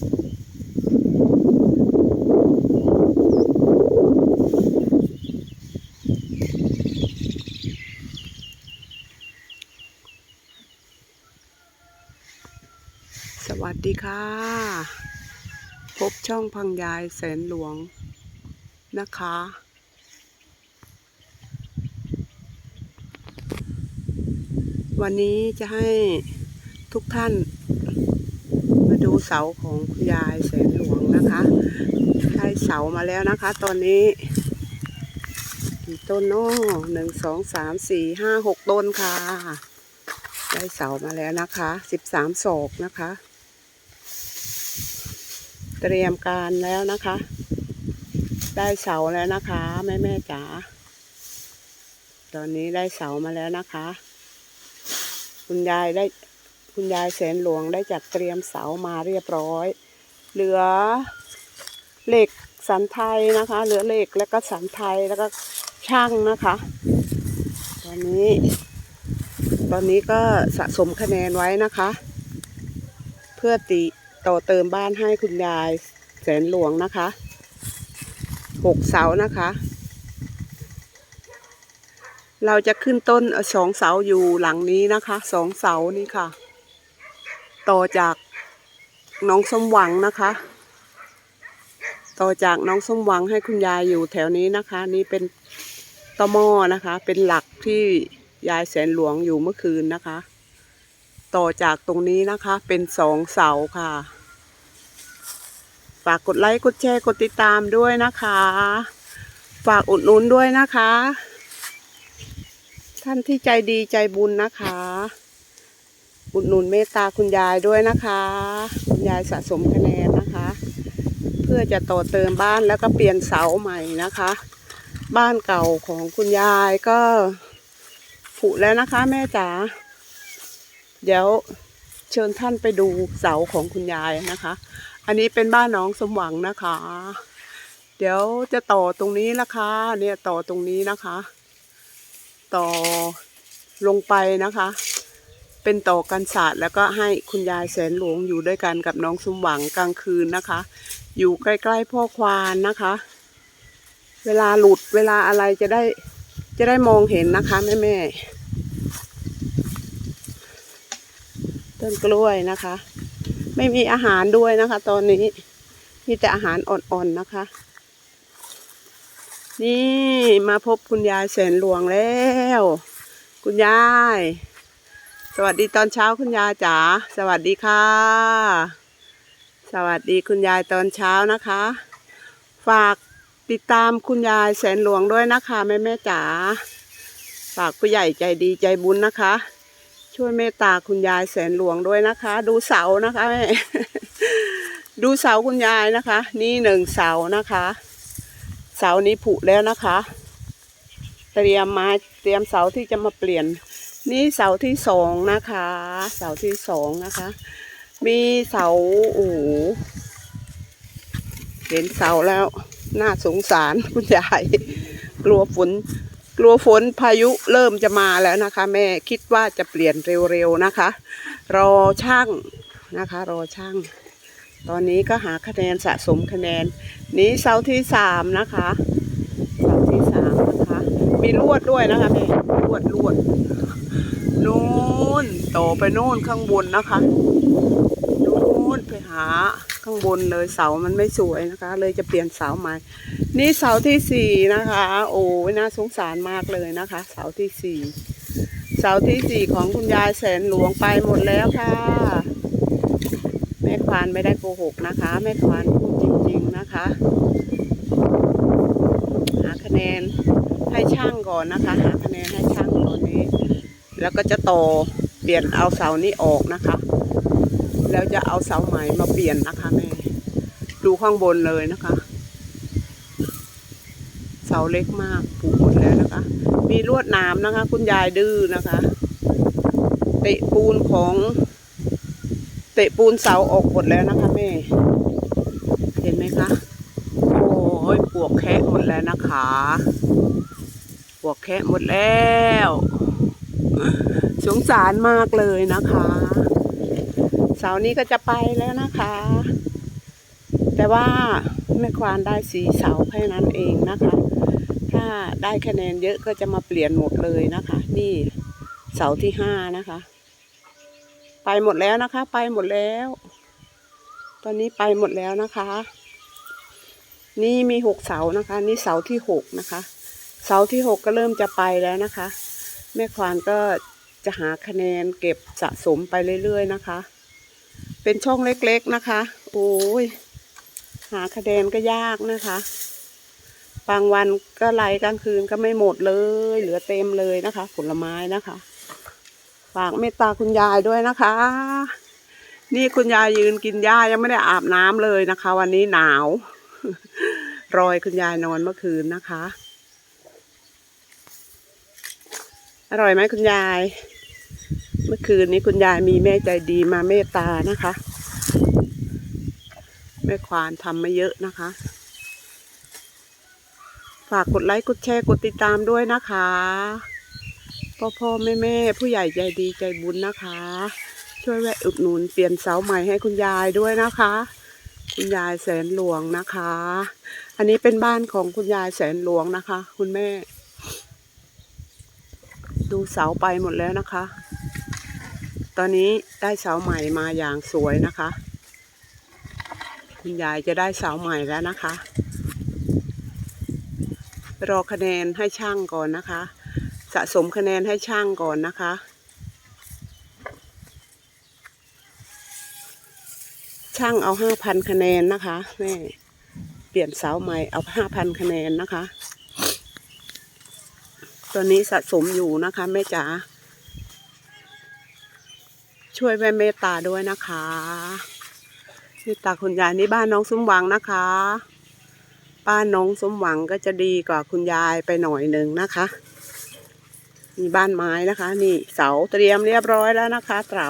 สวัสดีค่ะ พบช่องพังยายแสนหลวงนะคะ วันนี้จะให้ทุกท่าน ดูเสาของคุณยายแสนหลวงนะคะได้เสามาแล้วนะคะ ตอนนี้ กี่ต้นน้อหนึ่งสองสามสี่ห้าหกต้นค่ะ ได้เสามาแล้วนะคะสิบสามศอกนะคะ เตรียมการแล้วนะคะ ได้เสาแล้วนะคะแม่แม่จ๋าตอนนี้ได้เสามาแล้วนะคะ คุณยายได้ คุณยายแสนหลวงได้จัดเตรียมเสามาเรียบร้อย เหลือเหล็กสันไทยนะคะ เหลือเหล็กแล้วก็สันไทยแล้วก็ช่างนะคะ ตอนนี้ ตอนนี้ก็สะสมคะแนนไว้นะคะ เพื่อติต่อเติมบ้านให้คุณยายแสนหลวงนะคะหกเสานะคะ เราจะขึ้นต้นสองเสาอยู่หลังนี้นะคะสองเสานี่ค่ะ ต่อจากน้องสมหวังนะคะ ต่อจากน้องสมหวังให้คุณยายอยู่แถวนี้นะคะ นี่เป็นตอหมอนะคะ เป็นหลักที่ยายแสนหลวงอยู่เมื่อคืนนะคะ ต่อจากตรงนี้นะคะ เป็นสองเสาค่ะ ฝากกดไลค์กดแชร์กดติดตามด้วยนะคะ ฝากอุดหนุนด้วยนะคะ ท่านที่ใจดีใจบุญนะคะ อุดหนุนเมตตาคุณยายด้วยนะคะ คุณยายสะสมคะแนนนะคะ เพื่อจะต่อเติมบ้านแล้วก็เปลี่ยนเสาใหม่นะคะ บ้านเก่าของคุณยายก็ผุแล้วนะคะแม่จ๋าเดี๋ยวเชิญท่านไปดูเสาของคุณยายนะคะ อันนี้เป็นบ้านน้องสมหวังนะคะ เดี๋ยวจะต่อตรงนี้ละคะ เนี่ยต่อตรงนี้นะคะ ต่อลงไปนะคะ เป็นต่อกันศาสตร์แล้วก็ให้คุณยายแสนหลวงอยู่ด้วยกันกับน้องสมหวังกลางคืนนะคะ อยู่ใกล้ๆพ่อควานนะคะ เวลาหลุดเวลาอะไรจะได้จะได้มองเห็นนะคะแม่แม่ๆต้นกล้วยนะคะ ไม่มีอาหารด้วยนะคะ ตอนนี้มีแต่อาหารอ่อนๆนะคะ นี่มาพบคุณยายแสนหลวงแล้ว คุณยาย วัสดีตอนเช้าคุณยายจ๋าสวัสดีค่ะ สวัสดีคุณยายตอนเช้านะคะ ฝากติดตามคุณยายแสนหลวงด้วยนะคะแม่แม่จ๋าฝากผู้ใหญ่ใจดีใจบุญนะคะ ช่วยเมตตาคุณยายแสนหลวงด้วยนะคะ ดูเสานะคะแม่ดูเสาคุณยายนะคะ นี่หนึ่งเสานะคะ เสานี้ผุแล้วนะคะ เตรียมมาเตรียมเสาที่จะมาเปลี่ยน นี่เสาที่สองนะคะ เสาที่สองนะคะ มีเสาโอ้เห็นเสาแล้วน่าสงสารคุณยายกลัวฝนกลัวฝนพายุเริ่มจะมาแล้วนะคะ แม่คิดว่าจะเปลี่ยนเร็วๆนะคะ รอช่างนะคะ รอช่าง ตอนนี้ก็หาคะแนนสะสมคะแนน นี้เสาที่สามนะคะเสาที่สามนะคะ มีลวดด้วยนะคะแม่ลวดลวด นู่นโตไปนู่นข้างบนนะคะนู่นไปหาข้างบนเลยเสามันไม่สวยนะคะ เลยจะเปลี่ยนเสาใหม่ นี่เสาที่สี่นะคะ โอ้ยน่าสงสารมากเลยนะคะ เสาที่สี่เสาที่สี่ของคุณยายแสนหลวงไปหมดแล้วค่ะแม่ควานไม่ได้โกหกนะคะแม่ควานพูดจริง ๆนะคะ หาคะแนนให้ช่างก่อนนะคะ หาคะแนนให้ช่าง แล้วก็จะต่อเปลี่ยนเอาเสานี้ออกนะคะ แล้วจะเอาเสาใหม่มาเปลี่ยนนะคะแม่ดูข้างบนเลยนะคะ เสาเล็กมากผูหมดแล้วนะคะ มีลวดนามนะคะ คุณยายดื้อนะคะเตะปูนของเตะปูนเสาออกหมดแล้วนะคะแม่ เห็นไหมคะ โอ้ยปวกแคะหมดแล้วนะคะ ปวกแคะหมดแล้ว สงสารมากเลยนะคะเสาร์นี้ก็จะไปแล้วนะคะ แต่ว่าแม่ควานได้สีเสาแค่นั้นเองนะคะ ถ้าได้คะแนนเยอะก็จะมาเปลี่ยนหมดเลยนะคะ นี่เสาที่ห้านะคะ ไปหมดแล้วนะคะ ไปหมดแล้ว ตอนนี้ไปหมดแล้วนะคะ นี่มีหกเสานะคะ นี่เสาที่หกนะคะ เสาที่หกก็เริ่มจะไปแล้วนะคะ แม่ควานก็จะหาคะแนนเก็บสะสมไปเรื่อยๆนะคะ เป็นช่องเล็กๆนะคะ โอ้ย หาคะแนนก็ยากนะคะ บางวันก็ไล่กลางคืนก็ไม่หมดเลย เหลือเต็มเลยนะคะ ผลไม้นะคะฝากเมตตาคุณยายด้วยนะคะ นี่คุณยายยืนกินหญ้ายังไม่ได้อาบน้ำเลยนะคะ วันนี้หนาว รอยคุณยายนอนเมื่อคืนนะคะ อร่อยไหมคุณยาย เมื่อคืนนี้คุณยายมีแม่ใจดีมาเมตตานะคะ แม่ควานทำมาเยอะนะคะ ฝากกดไลค์กดแชร์กดติดตามด้วยนะคะพ่อพ่อแม่แม่ผู้ใหญ่ใจดีใจบุญนะคะ ช่วยแวะอุดหนุนเปลี่ยนเสาใหม่ให้คุณยายด้วยนะคะ คุณยายแสนหลวงนะคะ อันนี้เป็นบ้านของคุณยายแสนหลวงนะคะ คุณแม่ ดูเสาไปหมดแล้วนะคะ ตอนนี้ได้เสาใหม่มาอย่างสวยนะคะ คุณยายจะได้เสาใหม่แล้วนะคะ รอคะแนนให้ช่างก่อนนะคะ สะสมคะแนนให้ช่างก่อนนะคะช่างเอาห้าพันคะแนนนะคะแม่เปลี่ยนเสาใหม่เอาห้าพันคะแนนนะคะ ตอนนี้สะสมอยู่นะคะแม่จ๋าช่วยแม่เมตตาด้วยนะคะเมตตาคุณยายนี่บ้านน้องสมหวังนะคะบ้านน้องสมหวังก็จะดีกว่าคุณยายไปหน่อยหนึ่งนะคะมีบ้านไม้นะคะ นี่เสาเตรียมเรียบร้อยแล้วนะคะเสา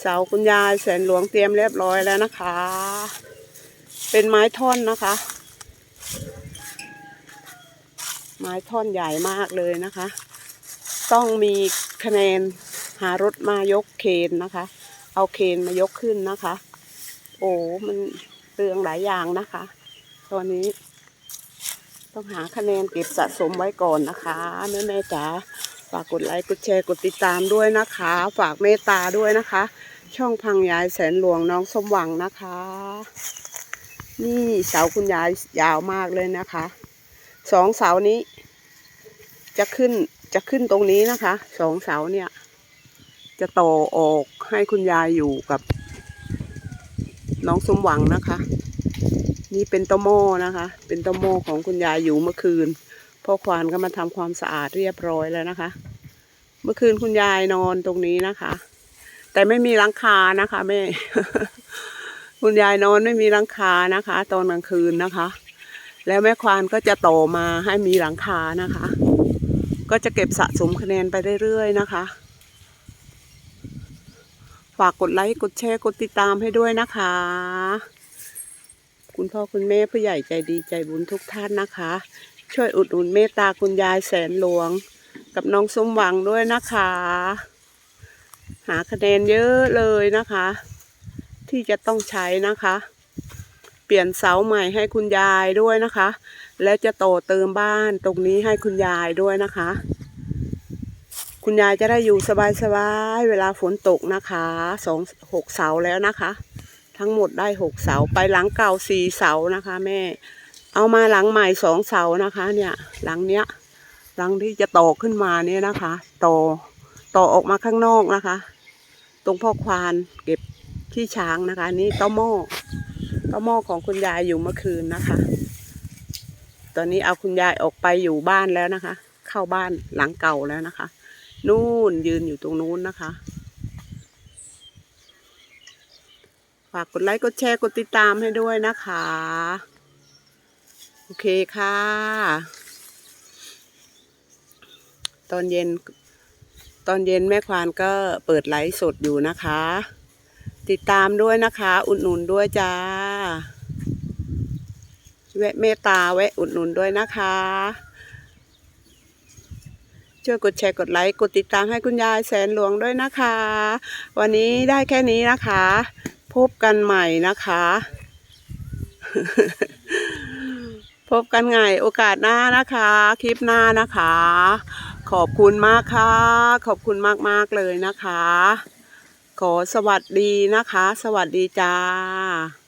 เสาคุณยายแสนหลวงเตรียมเรียบร้อยแล้วนะคะ เป็นไม้ท่อนนะคะ ไม้ท่อนใหญ่มากเลยนะคะ ต้องมีคะแนนหารถมายกเคนนะคะ เอาเคนมายกขึ้นนะคะ โอ้มันเรื่องหลายอย่างนะคะ ตอนนี้ ต้องหาคะแนนเก็บสะสมไว้ก่อนนะคะแม่แม่จ๋าฝากกดไลค์กดแชร์กดติดตามด้วยนะคะ ฝากเมตตาด้วยนะคะ ช่องพังยายแสนหลวงน้องสมหวังนะคะ นี่เสาคุณยายยาวมากเลยนะคะ สองเสานี้ จะขึ้นจะขึ้นตรงนี้นะคะสองเสาเนี่ย จะต่อออกให้คุณยายอยู่กับ น้องสมหวังนะคะ นี่เป็นต้าโม่นะคะ เป็นต้าโม่ของคุณยายอยู่เมื่อคืนพ่อควานก็มาทำความสะอาดเรียบร้อยแล้วนะคะ เมื่อคืนคุณยายนอนตรงนี้นะคะ แต่ไม่มีหลังคานะคะแม่คุณยายนอนไม่มีหลังคานะคะ ตอนกลางคืนนะคะ แล้วแม่ควานก็จะโตมาให้มีหลังคานะคะ ก็จะเก็บสะสมคะแนนไปเรื่อยๆนะคะ ฝากกดไลค์กดแชร์กดติดตามให้ด้วยนะคะ คุณพ่อคุณแม่ผู้ใหญ่ใจดีใจบุญทุกท่านนะคะ ช่วยอุดหนุนเมตตาคุณยายแสนหลวง กับน้องสมหวังด้วยนะคะ หาคะแนนเยอะเลยนะคะ ที่จะต้องใช้นะคะ เปลี่ยนเสาใหม่ให้คุณยายด้วยนะคะ และจะโตเติมบ้านตรงนี้ให้คุณยายด้วยนะคะ คุณยายจะได้อยู่สบายๆเวลาฝนตกนะคะสองหกเสาแล้วนะคะ ทั้งหมดได้หกเสาไปหลังเก่าสี่เสานะคะแม่ เอามาหลังใหม่สองเสานะคะ เนี่ยหลังเนี้ยหลังที่จะต่อขึ้นมาเนี่ยนะคะต่อต่อออกมาข้างนอกนะคะ ตรงพ่อควานเก็บที่ช้างนะคะนี่เต้าหม้อ เต้าหม้อของคุณยายอยู่เมื่อคืนนะคะ ตอนนี้เอาคุณยายออกไปอยู่บ้านแล้วนะคะ เข้าบ้านหลังเก่าแล้วนะคะ นู่นยืนอยู่ตรงนู้นนะคะ ฝากกดไลค์กดแชร์กดติดตามให้ด้วยนะคะ โอเคค่ะ ตอนเย็นตอนเย็นแม่ควานก็เปิดไลฟ์สดอยู่นะคะ ติดตามด้วยนะคะ อุดหนุนด้วยจ้า แวะเมตตาแวะอุดหนุนด้วยนะคะ ช่วยกดแชร์กดไลค์กดติดตามให้คุณยายแสนหลวงด้วยนะคะ วันนี้ได้แค่นี้นะคะ พบกันใหม่นะคะ พบกันไงโอกาสหน้านะคะ คลิปหน้านะคะ ขอบคุณมากค่ะ ขอบคุณมากๆเลยนะคะ ขอสวัสดีนะคะ สวัสดีจ้า